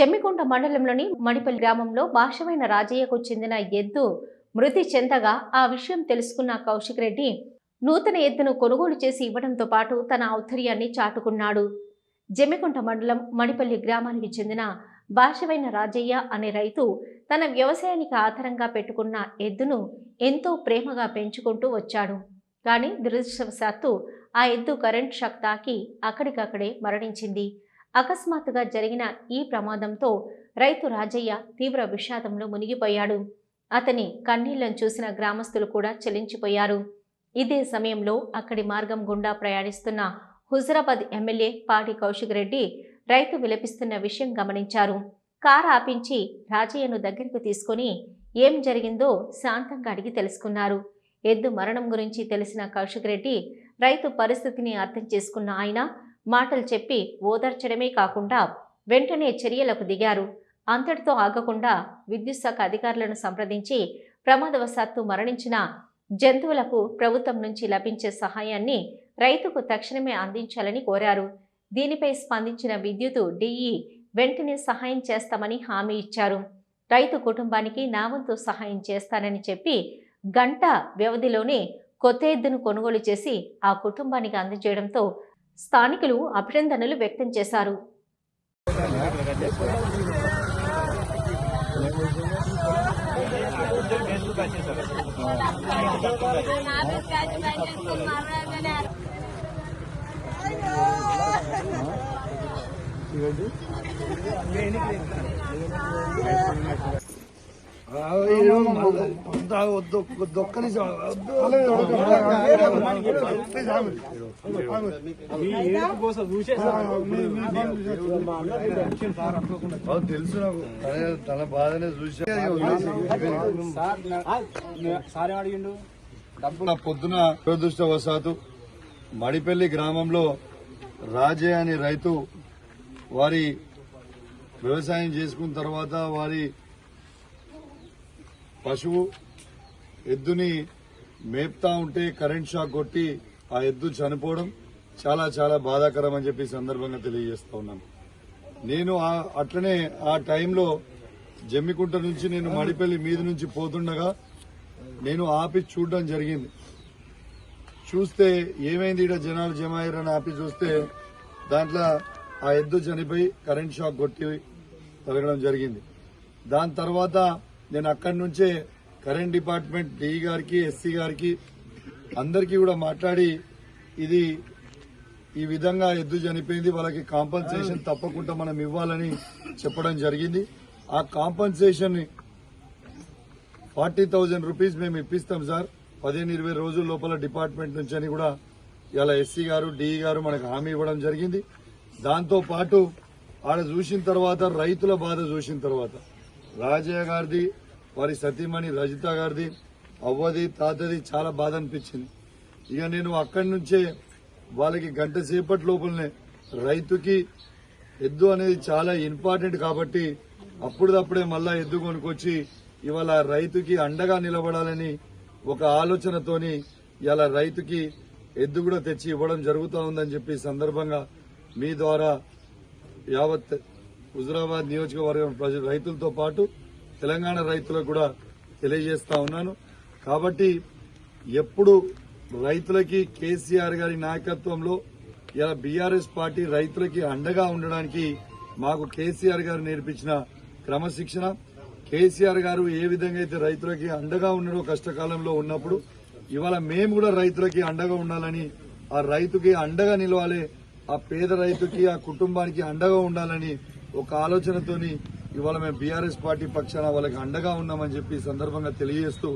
జమ్మికుంట మండలంలోని మడిపల్లి గ్రామంలో భాషమైన రాజయ్యకు చెందిన ఎద్దు మృతి చెందగా ఆ విషయం తెలుసుకున్న కౌశిక్ రెడ్డి నూతన ఎద్దును కొనుగోలు చేసి ఇవ్వడంతో పాటు తన ఔద్ధర్యాన్ని చాటుకున్నాడు. జమ్మికుంట మండలం మడిపల్లి గ్రామానికి చెందిన భాషవైన రాజయ్య అనే రైతు తన వ్యవసాయానికి ఆధారంగా పెట్టుకున్న ఎద్దును ఎంతో ప్రేమగా పెంచుకుంటూ వచ్చాడు. కానీ దురదృష్టవశాత్తు ఆ ఎద్దు కరెంట్ షాక్ తాకి అక్కడికక్కడే మరణించింది. అకస్మాత్తుగా జరిగిన ఈ ప్రమాదంతో రైతు రాజయ్య తీవ్ర విషాదంలో మునిగిపోయాడు. అతని కన్నీళ్ళను చూసిన గ్రామస్తులు కూడా చెలించిపోయారు. ఇదే సమయంలో అక్కడి మార్గం గుండా ప్రయాణిస్తున్న హుజరాబాద్ ఎమ్మెల్యే పాటి కౌశిక్ రెడ్డి రైతు విలపిస్తున్న విషయం గమనించారు. కారు ఆపించి రాజయ్యను దగ్గరికి తీసుకొని ఏం జరిగిందో శాంతంగా అడిగి తెలుసుకున్నారు. ఎద్దు మరణం గురించి తెలిసిన కౌశిక్ రెడ్డి రైతు పరిస్థితిని అర్థం చేసుకున్న ఆయన మాటలు చెప్పి ఓదార్చడమే కాకుండా వెంటనే చర్యలకు దిగారు. అంతటితో ఆగకుండా విద్యుత్ శాఖ అధికారులను సంప్రదించి ప్రమాదవశాత్తు మరణించిన జంతువులకు ప్రభుత్వం నుంచి లభించే సహాయాన్ని రైతుకు తక్షణమే అందించాలని కోరారు. దీనిపై స్పందించిన విద్యుత్ డిఈ వెంటనే సహాయం చేస్తామని హామీ ఇచ్చారు. రైతు కుటుంబానికి నా వంతు సహాయం చేస్తానని చెప్పి గంట వ్యవధిలోనే కొత్త ఎద్దును కొనుగోలు చేసి ఆ కుటుంబానికి అందజేయడంతో స్థానికులు అభినందనలు వ్యక్తం చేశారు. దొక్కని తెలుసు నాకు. తన- బాధనే చూసా సార్ అడిగిండు పొద్దున దురదృష్టవశాత్తు మడిపల్లి గ్రామంలో రాజే అనే రైతు వారి వ్యవసాయం చేసుకున్న తర్వాత వారి పశువు ఎద్దుని మేపుతా ఉంటే కరెంట్ షాక్ కొట్టి ఆ ఎద్దు చనిపోవడం చాలా చాలా బాధాకరం అని చెప్పి సందర్భంగా తెలియజేస్తా ఉన్నాను. నేను అట్లనే ఆ టైంలో జమ్మికుంట నుంచి నేను మడిపల్లి మీద నుంచి పోతుండగా నేను ఆపి చూడడం జరిగింది. చూస్తే ఏమైంది? ఇక్కడ జనాలు జమ అయ్యారని ఆపి చూస్తే దాంట్లో ఆ ఎద్దు చనిపోయి కరెంట్ షాక్ కొట్టి తరగడం జరిగింది. దాని తర్వాత నేను అక్కడి నుంచే కరెంట్ డిపార్ట్మెంట్ డిఈ గారికి ఎస్సీ గారికి అందరికీ కూడా మాట్లాడి ఇది ఈ విధంగా ఎద్దు చనిపోయింది వాళ్ళకి కాంపన్సేషన్ తప్పకుండా మనం ఇవ్వాలని చెప్పడం జరిగింది. ఆ కాంపన్సేషన్ ఫార్టీ థౌజండ్ రూపీస్ మేము ఇప్పిస్తాం సార్. పదిహేను ఇరవై రోజుల లోపల డిపార్ట్మెంట్ నుంచి అని కూడా ఇలా ఎస్సీ గారు డిఈ గారు మనకు హామీ ఇవ్వడం జరిగింది. దాంతో పాటు ఆడ చూసిన తర్వాత రైతుల బాధ చూసిన తర్వాత రాజయ్య గారిది వారి సతీమణి రజిత గారిది అవ్వది తాతది చాలా బాధ అనిపించింది. ఇక నేను అక్కడి నుంచే వాళ్ళకి గంట సేపటి లోపలనే రైతుకి ఎద్దు అనేది చాలా ఇంపార్టెంట్ కాబట్టి అప్పుడప్పుడే మళ్ళా ఎద్దు కొనుక్కొచ్చి ఇవాళ రైతుకి అండగా నిలబడాలని ఒక ఆలోచనతోని ఇలా రైతుకి ఎద్దు కూడా తెచ్చి ఇవ్వడం జరుగుతూ ఉందని చెప్పి సందర్భంగా మీ ద్వారా యావత్ హుజురాబాద్ నియోజకవర్గం ప్రజల రైతులతో పాటు తెలంగాణ రైతులకు కూడా తెలియజేస్తా ఉన్నాను. కాబట్టి ఎప్పుడు రైతులకి కేసీఆర్ గారి నాయకత్వంలో ఇలా బీఆర్ఎస్ పార్టీ రైతులకి అండగా ఉండడానికి మాకు కేసీఆర్ గారు నేర్పించిన క్రమశిక్షణ. కేసీఆర్ గారు ఏ విధంగా అయితే రైతులకి అండగా ఉండడో కష్టకాలంలో ఉన్నప్పుడు ఇవాళ మేము కూడా రైతులకి అండగా ఉండాలని ఆ రైతుకి అండగా నిలవాలి ఆ పేద రైతుకి ఆ కుటుంబానికి అండగా ఉండాలని ఒక ఆలోచనతోని ఇవాళ మేము బీఆర్ఎస్ పార్టీ పక్షాన వాళ్ళకి అండగా ఉన్నామని చెప్పి సందర్భంగా తెలియజేస్తూ